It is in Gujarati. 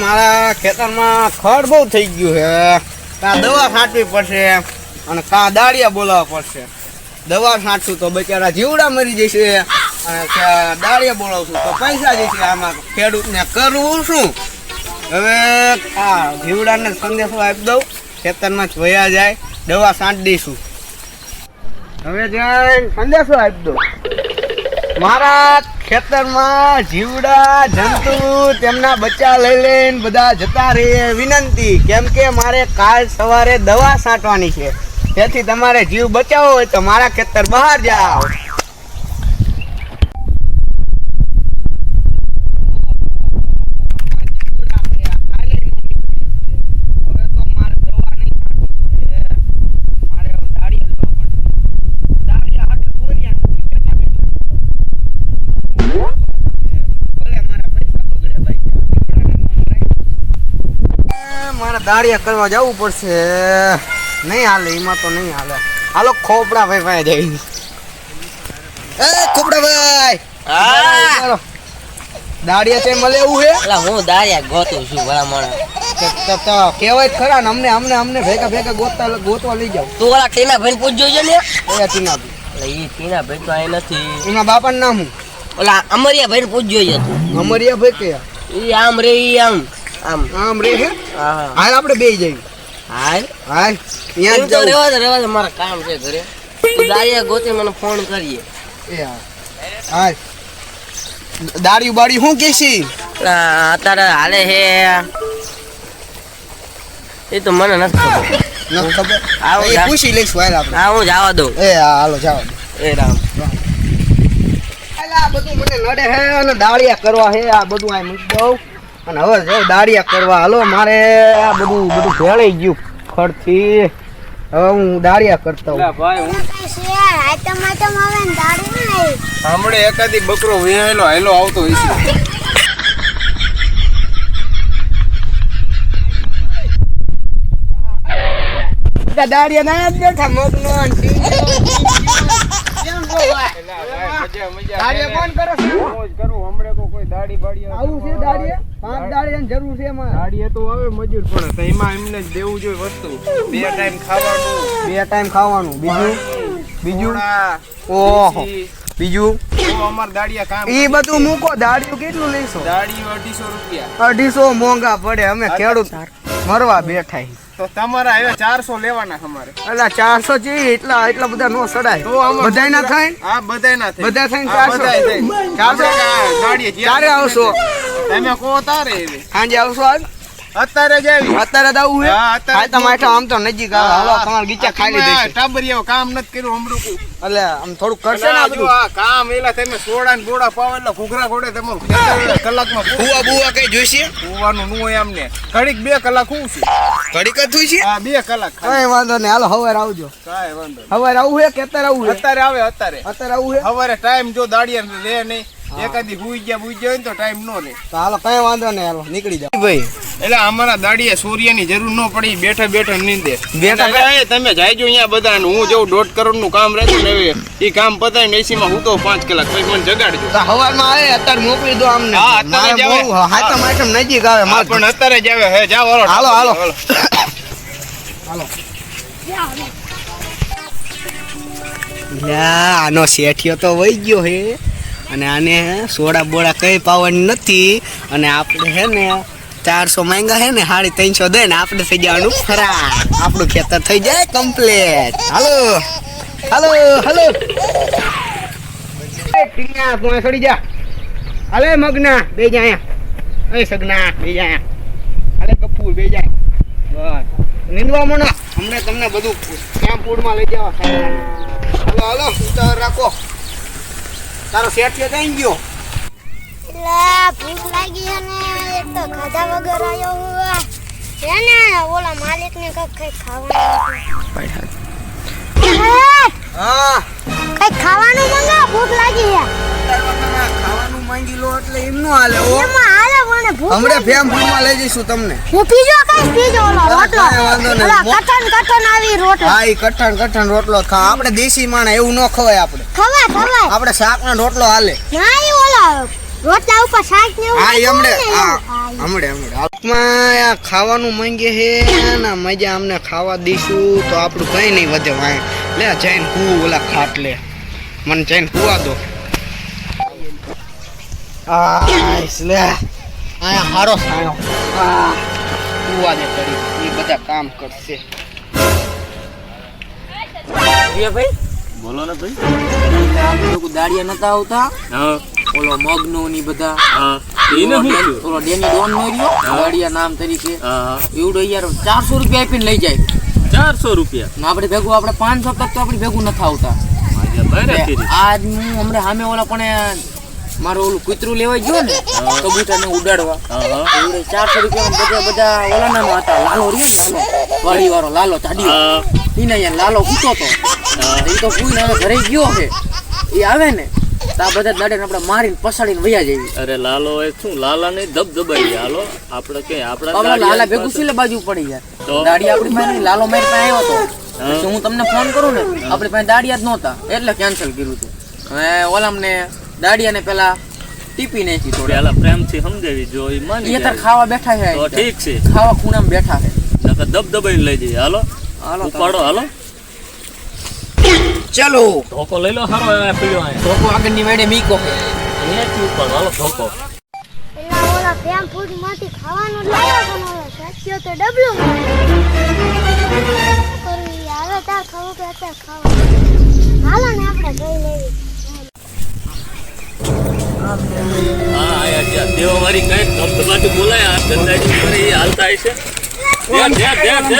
મારા ખેતરમાં ખડ બહુ થઈ ગયું છે. કાં દવા છાંટવી પડશે અને કાં દાળિયા બોલાવવા પડશે. દવા છાંટશું તો બચારા જીવડા મરી જશે અને દાળિયા બોલાવશું તો પૈસા જશે. આમાં ખેડૂતને કરવું શું? હવે આ જીવડાને સંદેશો આપી દઉં. ખેતરમાં જ વયા જાય. દવા છાંટી દઈશું. હવે જઈને સંદેશો આપી દઉં. મારા ખેતરમાં જીવડા, જંતુ તેમના બચ્ચા લઈ લઈને બધા જતા રહે વિનંતી, કેમ કે મારે કાલ સવારે દવા છાંટવાની છે. તેથી તમારે જીવ બચાવવો હોય તો મારા ખેતર બહાર જાઓ. મારે દાળિયા કરવા જવું પડશે. નહીં હાલે એમાં તો નહીં હાલે. હાલો ખોપડા ભાઈ ભાઈ જઈ. એ ખોપડા ભાઈ! દાળિયા તે મળે એવું છે એટલે હું દાળિયા ગોતું છું ભલા માણસ. તો- કહેવાય ખરા ને અમને અમને અમને ભેગા ભેગા ગોતતા ગોતવા લઈ જાવ તું ઓલા ટીના ભાઈ પૂછજો છે ને? એ ટીના બી. એટલે ઈ ટીના ભાઈ તો અહીં નથી. એના બાપાનું નામ હું ઓલા અમરિયા ભાઈ પૂછજો છે તું. અમરિયા ભાઈ કયા એ આમ રે એ આમ. આમ. આમ રે હે? હાલ આપણે બે જઈએ. હાલ? હાલ ત્યાં તો રેવા દે રેવા દે મારા કામ છે ઘરે. દાળિયા ગોતી મને ફોન કરીએ. એ હાલ. દાળિયું બાળિયું શું કેસી અત્યારે હાલે હે. એ તો મને નથી ખબર. આવો પૂછી લઈશું હાલ આપણે. હા હું જવા દઉં એ હા હાલો દઉં એ રામ. બધું મને નડે હે અને દાળિયા કરવા હે આ બધું આ મૂકી દઉં. અને હવે જો દાળિયા કરવા હાલો મારે આ બધું બધું ભેળાઈ ગયું ખડથી હવે હું દાળિયા કરતો હોઉં હમણે એકાદી બકરો વેહેલો હેલો આવતો હશે દાડિયા દાળિયા ના જ બેઠા મગનો ભાઈ? દાળિયા કોણ કરે છે? મોજ કરું હમણે તો કોઈ દાઢી આવું છે દાળિયા પાંચ દાળિયાની જરૂર છે એમાં. દાઢીએ તો આવે મજૂર પણ તો એમાં એમને જ દેવું જોઈએ વસ્તુ. બે ટાઈમ ખાવાનું. બે ટાઈમ ખાવાનું. બીજું? બીજું? ઓહો. બીજું? અમાર દાઢિયા કામ ઈ બધું મૂકો. દાળિયું કેટલું લઈશું? દાઢીઓ અઢીસો રૂપિયા. અઢીસો મોંઘા પડે. અમે ખેડૂત મરવા બેઠા. તો તમારા હવે ચારસો લેવાના અમારે. અલા ચારસો જી એટલા એટલા બધા નો સડાય. તો બધાય ના થાય? હા બધાય ના થાય. બધા ચારસો? થાય. ચારસો? જ્યાં ક્યારે આવશો? તમે કહો તારે. સાંજે આવશો આજ? અત્યારે જેવી અત્યારે દાવું આવું હે? હા, તમારે આમ તો નજીક આવે. હાલો તમારે ગીચા ખાઈ લીધી ટાબરિયાઓ કામ નથી કર્યું હમરું. એટલે આમ થોડું કરશે ને આ ના, જો બધું આ કામ એલા તમે સોડા ને બોડા પાવ એટલે ઘૂઘરા ઘોડે તમે કલાકમાં પૂરું. બુવા બુવા કઈ જોઈશે હોવાનું નું હોય અમને ઘડીક બે કલાક હું છે. ઘડીક જ થઈ છે? હા બે કલાક કઈ વાંધો નહીં. હાલો હવાર આવજો. કઈ વાંધો હવાર આવું હે કે અત્યારે આવું અત્યારે આવે અત્યારે. અત્યારે આવું હે? સવારે ટાઈમ જો દાડિયા રે નહીં. એકાદી હુઈ ગયા હુઈ ગયા હોય ને તો ટાઈમ નો રે. તો હાલો કઈ વાંધો નહીં. હાલો નીકળી જાવ ભાઈ એટલે અમારા દાડીએ સૂર્યની જરૂર ન પડી બેઠા બેઠા નીંદે. બેઠા હવે તમે જાયજો અહીંયા બધા હું જઉં દોઢ કરોડનું કામ રહેતું ને એ કામ પતાવીને એસી માં હું તો પાંચ કલાક પછી મને જગાડજો. તો હવારમાં આવે અત્યારે મોકલી દો અમને. હા, અત્યારે હાથમ નજીક આવે પણ અત્યારે જ આવે. હે જાઓ હાલો હાલો, હાલો. હાલો. આનો શેઠિયો તો વહી ગયો હે. અને આને સોડા બોડા કઈ પાવાની નથી. અને આપણે હે ને ચારસો માંગા હે ને, સાડી ત્રણસો દે ને આપણે થઈ જવાનું ફરા આપણું ખેતર થઈ જાય કમ્પ્લેટ હાલો. હાલો હાલો. ટીંગા જા. અલે મગના, બે જાય એ સગના, બે જાય અલે કપૂર, બે જાય બસ. નીંદવા મોના. અમને તમને બધું કેમ્પૂડમાં લઈ જવા હાલો હાલો, ઉતાર રાખો. તારો સેટ છે થઈ ગયો? લા ભૂખ લાગી તો ખાધા વગર આવ્યો હું છે ને ઓલા માલિક ને કંઈક કઈ ખાવાનું કઈ ખાવાનું મંગાવ ભૂખ લાગી છે. ખાવાનું માંગી લો એટલે એમ નો હાલે ઓ એમાં હાલે મને ભૂખ હમણે ફેમ ફૂલમાં લઈ જઈશું તમને. હું પીજો કઈ? પીજો ઓલો રોટલો. વાંધો નહીં. ઓલા કઠણ કઠણ આવી રોટલો. હા ઈ કઠણ કઠણ રોટલો ખા. આપણે દેશી માણા એવું ન ખવાય આપણે. ખવાય ખવાય. આપણે રોટલો હાલે. ના ઈ ઓલા રોટલા ઉપર શાક ને હા હમણે. હમણે હમણે આપમાં આ ખાવાનું માંગે હે ને મજા અમને ખાવા દઈશું તો આપણું કઈ નહીં વધે વાય લે જઈને કુ ઓલા ખાટલે મને જઈને કુવા દો. આઈસ લે. આયા હારો સાયો. કુવા દે કરી એ બધા કામ કરશે. ભાઈ. બોલો ને ભાઈ. દાડિયા નતા આવતા. હા. ઓલો મગનો ની બધા. હા. એને થયું? ઓલો ડેની ડોન નો રહ્યો દાડિયા નામ તરીકે. હા હા. એવડો યાર ચારસો રૂપિયા આપીને લઈ જાય. ચારસો રૂપિયા? ને આપણે ભેગું આપણે પાંચસો તક તો આપણે ભેગું નથી આવતા. આજે હું હમણાં સામે ઓલા પણ મારું ઓલું કૂતરું લેવા ગયો ને કબૂતરને ઉડાડવા. હા હા. એવડે ચારસો રૂપિયા બધા બધા ઓલા નામ હતા. લાલો રે લાલો. વાડી વાળો લાલો ચાડી હા. ઈને અહીંયા લાલો કૂતો તો એ તો કોઈ હવે ઘરે ગયો છે. એ આવે ને તો બધા દાડે આપણે મારીને પસાડીને વયા જઈએ. અરે લાલો એ શું લાલા ને દબદબાઈ હાલો આપણે કે આપણા લાલા ભેગું સિલે બાજુ પડી જાય. તો? દાડી આપણી પાસે લાલો મારી પાસે આવ્યો હતો હું. તમને ફોન કરું ને આપણી પાસે દાડિયા જ નહોતા એટલે કેન્સલ કર્યું હતું હવે ઓલામને દાડિયાને પેલા ટીપી નાખી થોડી. પેલા પ્રેમથી સમજાવી જો એ માની એ તાર ખાવા બેઠા છે તો ઠીક છે. ખાવા ખૂણામાં બેઠા છે. નકર દબદબાઈને લઈ જઈએ. હાલો હાલો ઉપાડો હાલો. ચલો. ધોકો લઈ લો સારો આ પીળો આ ધોકો આગળની વાડે મીકો. એ ઉપાડો હાલો ધોકો. એલા ઓલા પેમ ફૂડમાંથી ખાવાનો લાવ્યો પણ ઓલો સચ્યો તો ડબલો મારે આવે તાર ખાવું કે અત્યારે ખાવાનું. હાલો ને આપણે જઈ લેવી હા આયા દેવાવાળી ધબધબાટી બોલાય આ ધંધાજી કરે એ હાલતા હશે. ધ્યાન ધ્યાન ધ્યાન દે